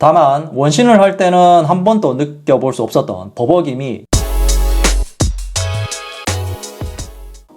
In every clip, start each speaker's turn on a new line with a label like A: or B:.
A: 다만 원신을 할 때는 한 번도 느껴볼 수 없었던 버벅임이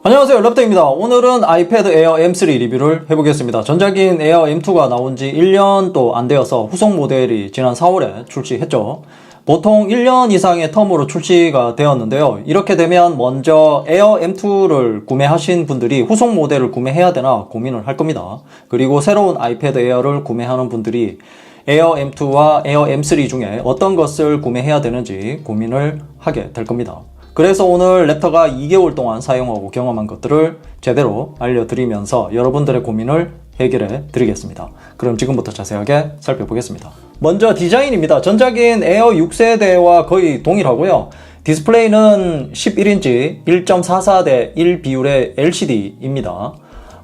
A: 안녕하세요 랩터입니다. 오늘은 아이패드 에어 M3 리뷰를 해보겠습니다. 전작인 에어 M2가 나온 지 1년도 안 되어서 후속 모델이 지난 4월에 출시했죠. 보통 1년 이상의 텀으로 출시가 되었는데요. 이렇게 되면 먼저 에어 M2를 구매하신 분들이 후속 모델을 구매해야 되나 고민을 할 겁니다. 그리고 새로운 아이패드 에어를 구매하는 분들이 에어 M2와 에어 M3 중에 어떤 것을 구매해야 되는지 고민을 하게 될 겁니다 그래서 오늘 랩터가 2개월 동안 사용하고 경험한 것들을 제대로 알려드리면서 여러분들의 고민을 해결해 드리겠습니다. 그럼 지금부터 자세하게 살펴보겠습니다. 먼저 디자인입니다. 전작인 에어 6세대와 거의 동일하고요. 디스플레이는 11인치 1.44대 1 비율의 LCD입니다.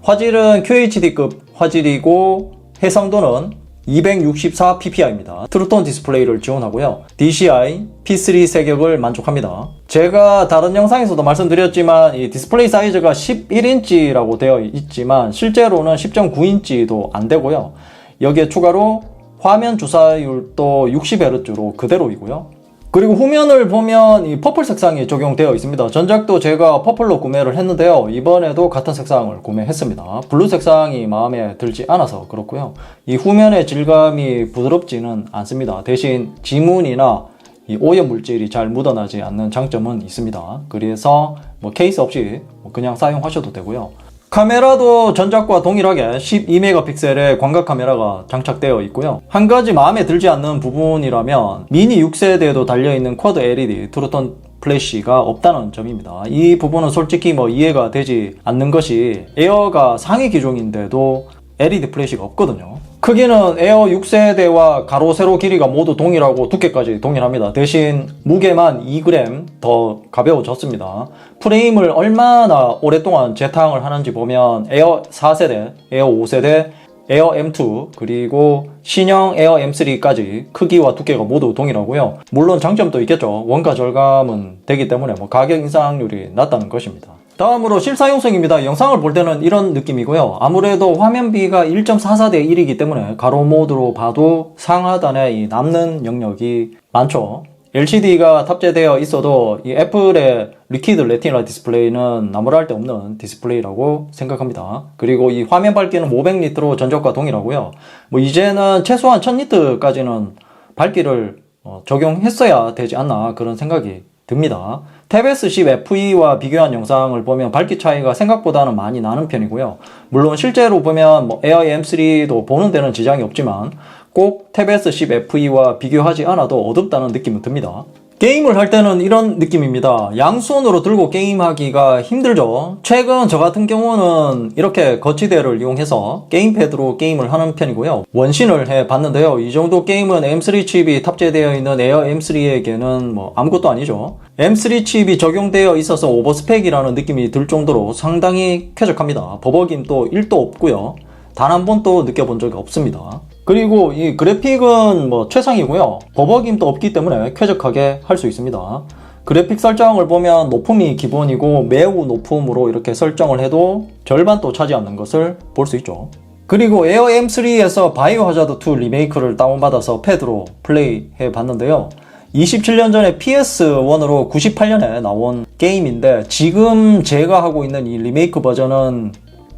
A: 화질은 QHD급 화질이고 해상도는 264 ppi입니다. 트루톤 디스플레이를 지원하고요. DCI, P3 세격을 만족합니다. 제가 다른 영상에서도 말씀드렸지만 이 디스플레이 사이즈가 11인치라고 되어 있지만 실제로는 10.9인치도 안 되고요. 여기에 추가로 화면 주사율도 60Hz로 그대로이고요. 그리고 후면을 보면 이 퍼플 색상이 적용되어 있습니다. 전작도 제가 퍼플로 구매를 했는데요. 이번에도 같은 색상을 구매했습니다. 블루 색상이 마음에 들지 않아서 그렇고요. 이 후면의 질감이 부드럽지는 않습니다. 대신 지문이나 이 오염 물질이 잘 묻어나지 않는 장점은 있습니다. 그래서 뭐 케이스 없이 뭐 그냥 사용하셔도 되고요. 카메라도 전작과 동일하게 12메가픽셀의 광각 카메라가 장착되어 있고요. 한 가지 마음에 들지 않는 부분이라면 미니 6세대에도 달려있는 쿼드 LED 트루톤 플래시가 없다는 점입니다. 이 부분은 솔직히 뭐 이해가 되지 않는 것이 에어가 상위 기종인데도 LED 플래시가 없거든요. 크기는 에어 6세대와 가로 세로 길이가 모두 동일하고 두께까지 동일합니다. 대신 무게만 2g 더 가벼워졌습니다. 프레임을 얼마나 오랫동안 재탕을 하는지 보면 에어 4세대, 에어 5세대, 에어 M2 그리고 신형 에어 M3까지 크기와 두께가 모두 동일하고요. 물론 장점도 있겠죠. 원가 절감은 되기 때문에 뭐 가격 인상률이 낮다는 것입니다. 다음으로 실사용성입니다. 영상을 볼 때는 이런 느낌이고요. 아무래도 화면비가 1.44 대 1이기 때문에 가로 모드로 봐도 상하단에 이 남는 영역이 많죠. LCD가 탑재되어 있어도 이 애플의 리퀴드 레티나 디스플레이는 나무랄 데 없는 디스플레이라고 생각합니다. 그리고 이 화면 밝기는 500니트로 전적과 동일하고요. 뭐 이제는 최소한 1000니트까지는 밝기를 어, 적용했어야 되지 않나 그런 생각이 듭니다. 탭 S10 FE와 비교한 영상을 보면 밝기 차이가 생각보다는 많이 나는 편이고요. 물론 실제로 보면 뭐 에어 M3도 보는 데는 지장이 없지만 꼭탭 S10 FE와 비교하지 않아도 어둡다는 느낌은 듭니다. 게임을 할 때는 이런 느낌입니다. 양손으로 들고 게임하기가 힘들죠. 최근 저 같은 경우는 이렇게 거치대를 이용해서 게임패드로 게임을 하는 편이고요. 원신을 해 봤는데요. 이 정도 게임은 M3 칩이 탑재되어 있는 에어 M3에게는 뭐 아무것도 아니죠. M3 칩이 적용되어 있어서 오버스펙이라는 느낌이 들 정도로 상당히 쾌적합니다. 버벅임도 1도 없고요. 단 한 번도 느껴본 적이 없습니다. 그리고 이 그래픽은 뭐 최상이고요. 버벅임도 없기 때문에 쾌적하게 할 수 있습니다. 그래픽 설정을 보면 높음이 기본이고 매우 높음으로 이렇게 설정을 해도 절반도 차지 않는 것을 볼 수 있죠. 그리고 에어 M3에서 바이오 하자드 2 리메이크를 다운받아서 패드로 플레이해 봤는데요. 27년 전에 PS1으로 98년에 나온 게임인데 지금 제가 하고 있는 이 리메이크 버전은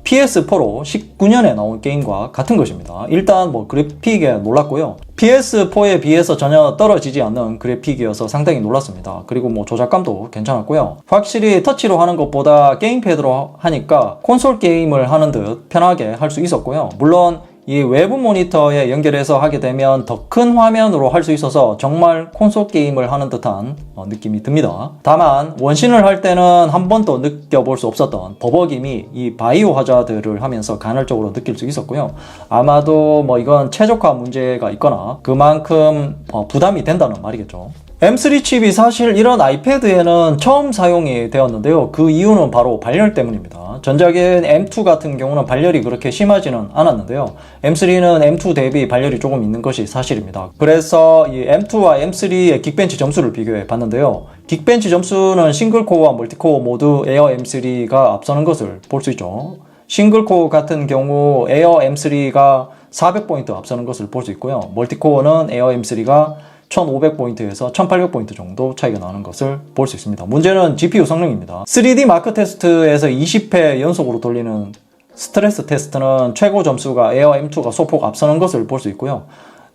A: PS4로 19년에 나온 게임과 같은 것입니다. 일단 뭐 그래픽에 놀랐고요. PS4에 비해서 전혀 떨어지지 않는 그래픽이어서 상당히 놀랐습니다. 그리고 뭐 조작감도 괜찮았고요. 확실히 터치로 하는 것보다 게임패드로 하니까 콘솔 게임을 하는 듯 편하게 할 수 있었고요. 물론 이 외부 모니터에 연결해서 하게 되면 더 큰 화면으로 할 수 있어서 정말 콘솔 게임을 하는 듯한 어, 느낌이 듭니다. 다만 원신을 할 때는 한 번도 느껴볼 수 없었던 버벅임이 이 바이오 하자드를 하면서 간헐적으로 느낄 수 있었고요. 아마도 뭐 이건 최적화 문제가 있거나 그만큼 어, 부담이 된다는 말이겠죠. M3 칩이 사실 이런 아이패드에는 처음 사용이 되었는데요. 그 이유는 바로 발열 때문입 전작인 M2 같은 경우는 발열이 그렇게 심하지는 않았는데요. M3는 M2 대비 발열이 조금 있는 것이 사실입니다. 그래서 이 M2와 M3의 긱벤치 점수를 비교해 봤는데요. 긱벤치 점수는 싱글코어와 멀티코어 모두 에어 M3가 앞서는 것을 볼 수 있죠. 싱글코어 같은 경우 에어 M3가 400포인트 앞서는 것을 볼 수 있고요. 멀티코어는 에어 M3가 1500포인트에서 1800포인트 정도 차이가 나는 것을 볼 수 있습니다. 문제는 GPU 성능입니다. 3D 마크 테스트에서 20회 연속으로 돌리는 스트레스 테스트는 최고 점수가 에어 M2가 소폭 앞서는 것을 볼 수 있고요.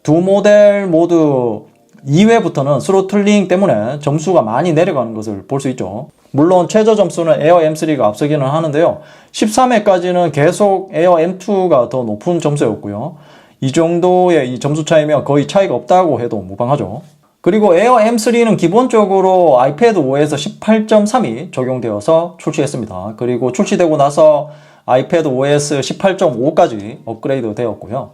A: 두 모델 모두 2회부터는 스로틀링 때문에 점수가 많이 내려가는 것을 볼 수 있죠. 물론 최저 점수는 에어 M3가 앞서기는 하는데요. 13회까지는 계속 에어 M2가 더 높은 점수였고요. 이 정도의 이 점수 차이면 거의 차이가 없다고 해도 무방하죠. 그리고 에어 M3는 기본적으로 아이패드 5에서 18.3이 적용되어서 출시했습니다. 그리고 출시되고 나서 아이패드 OS 18.5까지 업그레이드 되었고요.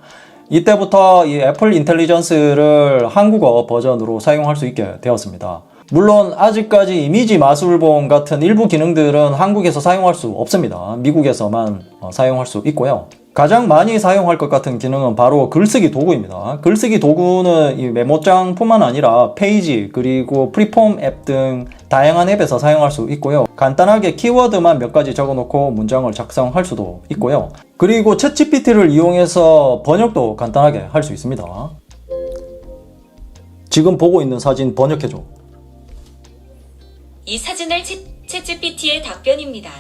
A: 이때부터 이 애플 인텔리전스를 한국어 버전으로 사용할 수 있게 되었습니다. 물론 아직까지 이미지 마술봉 같은 일부 기능들은 한국에서 사용할 수 없습니다. 미국에서만 어, 사용할 수 있고요. 가장 많이 사용할 것 같은 기능은 바로 글쓰기 도구입니다. 글쓰기 도구는 이 메모장뿐만 아니라 페이지 그리고 프리폼 앱 등 다양한 앱에서 사용할 수 있고요. 간단하게 키워드만 몇 가지 적어놓고 문장을 작성할 수도 있고요. 그리고 챗GPT를 이용해서 번역도 간단하게 할 수 있습니다. 지금 보고 있는 사진 번역해줘.
B: 이 사진을 챗- 챗GPT의 답변입니다.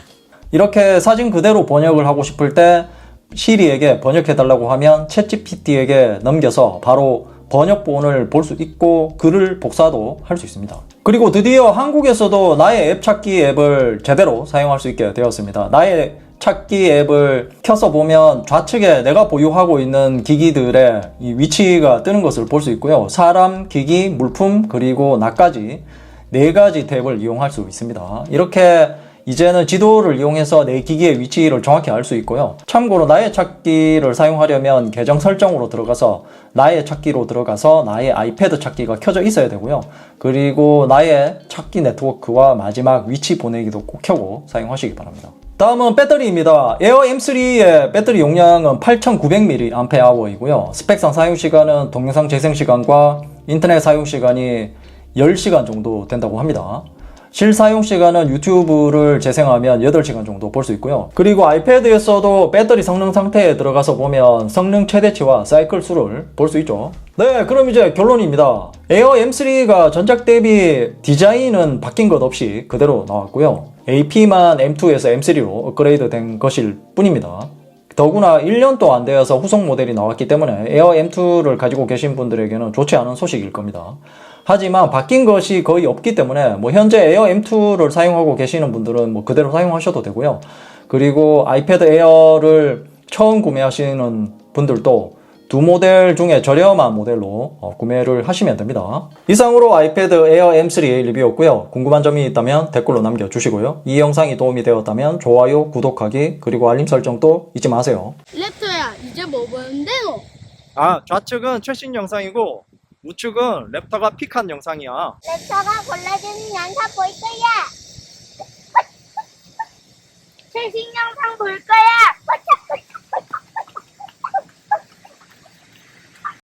A: 이렇게 사진 그대로 번역을 하고 싶을 때 시리에게 번역해달라고 하면 챗GPT에게 넘겨서 바로 번역 본을 볼 수 있고 글을 복사도 할 수 있습니다. 그리고 드디어 한국에서도 나의 앱 찾기 앱을 제대로 사용할 수 있게 되었습니다. 나의 찾기 앱을 켜서 보면 좌측에 내가 보유하고 있는 기기들의 이 위치가 뜨는 것을 볼 수 있고요. 사람, 기기, 물품, 그리고 나까지 네 가지 탭을 이용할 수 있습니다. 이렇게 이제는 지도를 이용해서 내 기기의 위치를 정확히 알 수 있고요. 참고로 나의 찾기를 사용하려면 계정 설정으로 들어가서 나의 찾기로 들어가서 나의 아이패드 찾기가 켜져 있어야 되고요. 그리고 나의 찾기 네트워크와 마지막 위치 보내기도 꼭 켜고 사용하시기 바랍니다. 다음은 배터리입니다. 에어 M3의 배터리 용량은 8900mAh이고요. 스펙상 사용 시간은 동영상 재생 시간과 인터넷 사용 시간이 10시간 정도 된다고 합니다. 실사용 시간은 유튜브를 재생하면 8시간 정도 볼 수 있고요. 그리고 아이패드에서도 배터리 성능 상태에 들어가서 보면 성능 최대치와 사이클 수를 볼 수 있죠. 네, 그럼 이제 결론입니다. 에어 M3가 전작 대비 디자인은 바뀐 것 없이 그대로 나왔고요. AP만 M2에서 M3로 업그레이드 된 것일 뿐입니다. 더구나 1년도 안 되어서 후속 모델이 나왔기 때문에 에어 M2를 가지고 계신 분들에게는 좋지 않은 소식일 겁니다. 하지만 바뀐 것이 거의 없기 때문에 뭐 현재 에어 M2를 사용하고 계시는 분들은 뭐 그대로 사용하셔도 되고요. 그리고 아이패드 에어를 처음 구매하시는 분들도 두 모델 중에 저렴한 모델로 어, 구매를 하시면 됩니다. 이상으로 아이패드 에어 M3 리뷰였고요. 궁금한 점이 있다면 댓글로 남겨주시고요. 이 영상이 도움이 되었다면 좋아요, 구독하기, 그리고 알림 설정도 잊지 마세요.
C: 랩터야 이제 뭐 보는데 너?
A: 아, 좌측은 최신 영상이고 우측은 랩터가 픽한 영상이야.
C: 랩터가 골라주는 영상 볼 거야. 최신 영상 볼 거야.